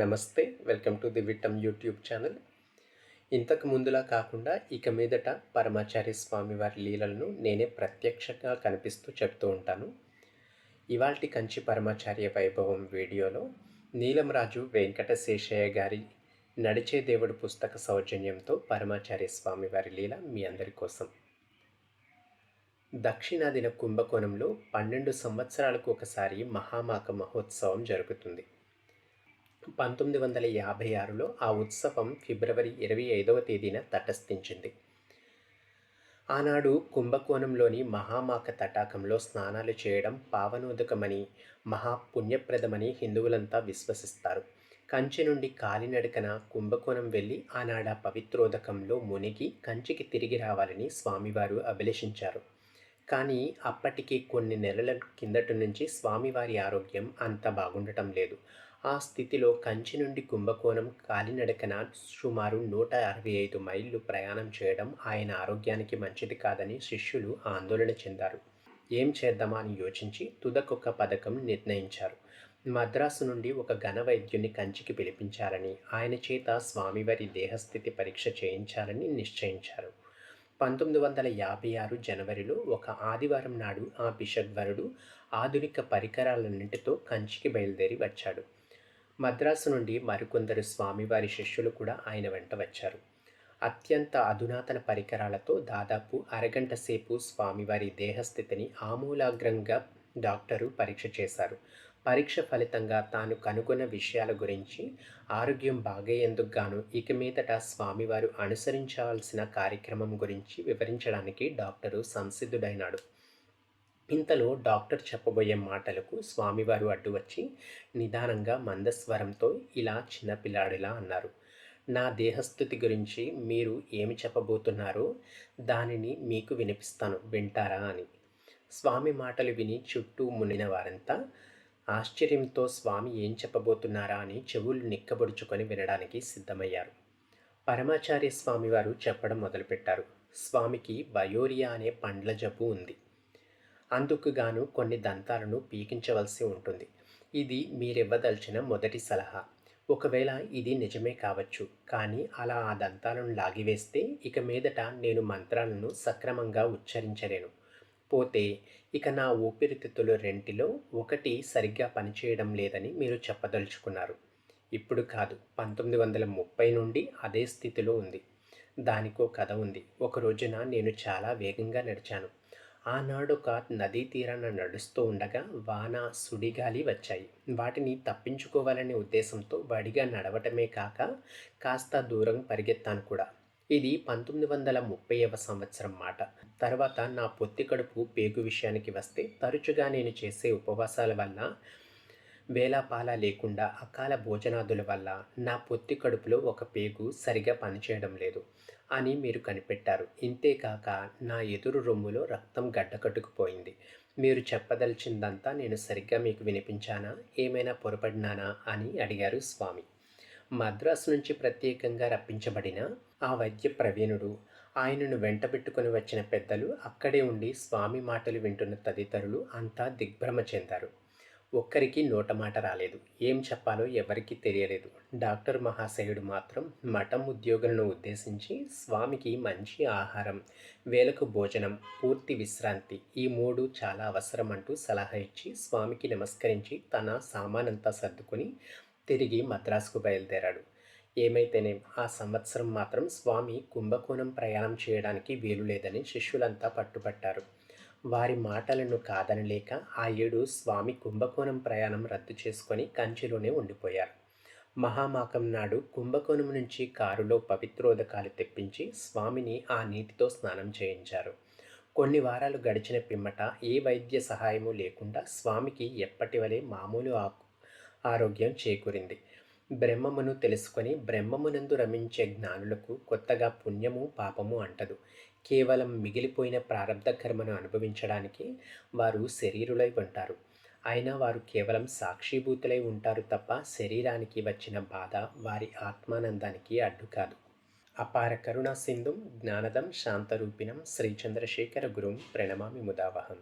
నమస్తే welcome to the Vittam YouTube channel. ఇంతకు ముందులా కాకుండా ఇక మీదట పరమాచార్య స్వామి వారి లీలలను నేనే ప్రత్యక్షంగా కనిపిస్తూ చెప్తూ ఉంటాను. ఇవాల్టి కంచి పరమాచార్య వైభవం వీడియోలో నీలంరాజు వెంకటశేషయ్య గారి నడిచే దేవుడు పుస్తక సౌజన్యంతో పరమాచార్య స్వామి వారి లీల మీ అందరి కోసం. దక్షిణాదిన కుంభకోణంలో పన్నెండు సంవత్సరాలకు ఒకసారి మహామాక మహోత్సవం జరుగుతుంది. పంతొమ్మిది వందల యాభై ఆరులో ఆ ఉత్సవం ఫిబ్రవరి ఇరవై ఐదవ తేదీన తటస్థించింది. ఆనాడు కుంభకోణంలోని మహామాక తటాకంలో స్నానాలు చేయడం పావనోదకమని మహాపుణ్యప్రదమని హిందువులంతా విశ్వసిస్తారు. కంచి నుండి కాలినడకన కుంభకోణం వెళ్ళి ఆనాడ పవిత్రోదకంలో మునిగి కంచికి తిరిగి రావాలని స్వామివారు అభిలషించారు. కానీ అప్పటికి కొన్ని నెలల కిందటి నుంచి స్వామివారి ఆరోగ్యం అంత బాగుండటం లేదు. ఆ స్థితిలో కంచి నుండి కుంభకోణం కాలినడకన సుమారు నూట అరవై ఐదు మైళ్ళు ప్రయాణం చేయడం ఆయన ఆరోగ్యానికి మంచిది కాదని శిష్యులు ఆందోళన చెందారు. ఏం చేద్దామా అని యోచించి తుదకొక పథకం నిర్ణయించారు. మద్రాసు నుండి ఒక ఘన వైద్యుని కంచికి పిలిపించాలని ఆయన చేత స్వామివారి దేహస్థితి పరీక్ష చేయించాలని నిశ్చయించారు. పంతొమ్మిది వందల యాభై ఆరు జనవరిలో ఒక ఆదివారం నాడు ఆ బిషగ్వరుడు ఆధునిక పరికరాలన్నింటితో కంచికి బయలుదేరి వచ్చాడు. మద్రాసు నుండి మరికొందరు స్వామివారి శిష్యులు కూడా ఆయన వెంట వచ్చారు. అత్యంత అధునాతన పరికరాలతో దాదాపు అరగంట సేపు స్వామివారి దేహస్థితిని ఆమూలాగ్రంగా డాక్టరు పరీక్ష చేశారు. పరీక్ష ఫలితంగా తాను కనుగొన్న విషయాల గురించి ఆరోగ్యం బాగయ్యేందుకు గాను ఇక మీదట స్వామివారు అనుసరించాల్సిన కార్యక్రమం గురించి వివరించడానికి డాక్టరు సంసిద్ధుడైనాడు. ఇంతలో డాక్టర్ చెప్పబోయే మాటలకు స్వామివారు అడ్డు వచ్చి నిదానంగా మందస్వరంతో ఇలా చిన్నపిల్లాడిలా అన్నారు. నా దేహస్థుతి గురించి మీరు ఏమి చెప్పబోతున్నారో దానిని మీకు వినిపిస్తాను వింటారా అని. స్వామి మాటలు విని చుట్టూ మునిన వారంతా ఆశ్చర్యంతో స్వామి ఏం చెప్పబోతున్నారా అని చెవులు నిక్కబొడుచుకొని వినడానికి సిద్ధమయ్యారు. పరమాచార్య స్వామివారు చెప్పడం మొదలుపెట్టారు. స్వామికి బయోరియా అనే పండ్ల జబ్బు ఉంది. అందుకు గాను కొన్ని దంతాలను పీకించవలసి ఉంటుంది. ఇది మీరివ్వదలిచిన మొదటి సలహా. ఒకవేళ ఇది నిజమే కావచ్చు కానీ అలా ఆ దంతాలను లాగివేస్తే ఇక మీదట నేను మంత్రాలను సక్రమంగా ఉచ్చరించలేను. పోతే ఇక నా ఊపిరితిత్తులు రెంటిలో ఒకటి సరిగ్గా పనిచేయడం లేదని మీరు చెప్పదలుచుకున్నారు. ఇప్పుడు కాదు పంతొమ్మిది వందల ముప్పై నుండి అదే స్థితిలో ఉంది. దానికో కథ ఉంది. ఒక రోజున నేను చాలా వేగంగా నడిచాను. ఆనాడొక నదీ తీరాన నడుస్తూ ఉండగా వాన సుడిగాలి వచ్చాయి. వాటిని తప్పించుకోవాలనే ఉద్దేశంతో వడిగా నడవటమే కాక కాస్త దూరం పరిగెత్తాను కూడా. ఇది పంతొమ్మిది వందల ముప్పైవ సంవత్సరం మాట. తర్వాత నా పొత్తి కడుపు పేగు విషయానికి వస్తే తరచుగా నేను చేసే ఉపవాసాల వల్ల వేలాపాల లేకుండా అకాల భోజనాదుల వల్ల నా పొత్తి కడుపులో ఒక పేగు సరిగా పనిచేయడం లేదు అని మీరు కనిపెట్టారు. ఇంతేకాక నా ఎదురు రొమ్ములో రక్తం గడ్డకట్టుకుపోయింది. మీరు చెప్పదలిచిందంతా నేను సరిగ్గా మీకు వినిపించానా? ఏమైనా పొరపడినానా? అని అడిగారు స్వామి. మద్రాసు నుంచి ప్రత్యేకంగా రప్పించబడిన ఆ వైద్య ప్రవీణుడు ఆయనను వెంటబెట్టుకుని వచ్చిన పెద్దలు అక్కడే ఉండి స్వామి మాటలు వింటున్న తదితరులు అంతా దిగ్భ్రమ చెందారు. ఒక్కరికి నోట మాట రాలేదు. ఏం చెప్పాలో ఎవరికీ తెలియలేదు. డాక్టర్ మహాశయుడు మాత్రం మఠం ఉద్యోగులను ఉద్దేశించి స్వామికి మంచి ఆహారం వేలకు భోజనం పూర్తి విశ్రాంతి ఈ మూడు చాలా అవసరం అంటూ సలహా ఇచ్చి స్వామికి నమస్కరించి తన సామానంతా సర్దుకొని తిరిగి మద్రాసుకు బయలుదేరాడు. ఏమైతేనే ఆ సంవత్సరం మాత్రం స్వామి కుంభకోణం ప్రయాణం చేయడానికి వీలు లేదని శిష్యులంతా పట్టుబట్టారు. వారి మాటలను కాదనలేక ఆ ఏడు స్వామి కుంభకోణం ప్రయాణం రద్దు చేసుకొని కంచిలోనే ఉండిపోయారు. మహామాకం నాడు కుంభకోణం నుంచి కారులో పవిత్రోదకాలు తెప్పించి స్వామిని ఆ నీటితో స్నానం చేయించారు. కొన్ని వారాలు గడిచిన పిమ్మట ఏ వైద్య సహాయము లేకుండా స్వామికి ఎప్పటి వలె మామూలు ఆరోగ్యం చేకూరింది. బ్రహ్మమును తెలుసుకొని బ్రహ్మమునందు రమించే జ్ఞానులకు కొత్తగా పుణ్యము పాపము అంటదు. కేవలం మిగిలిపోయిన ప్రారంధ కర్మను అనుభవించడానికి వారు శరీరులై ఉంటారు. అయినా వారు కేవలం సాక్షిభూతులై ఉంటారు తప్ప శరీరానికి వచ్చిన బాధ వారి ఆత్మానందానికి అడ్డు కాదు. అపార కరుణా సింధుం జ్ఞానదం శాంతరూపిణం శ్రీచంద్రశేఖర గురుం ప్రణమామి ముదావహం.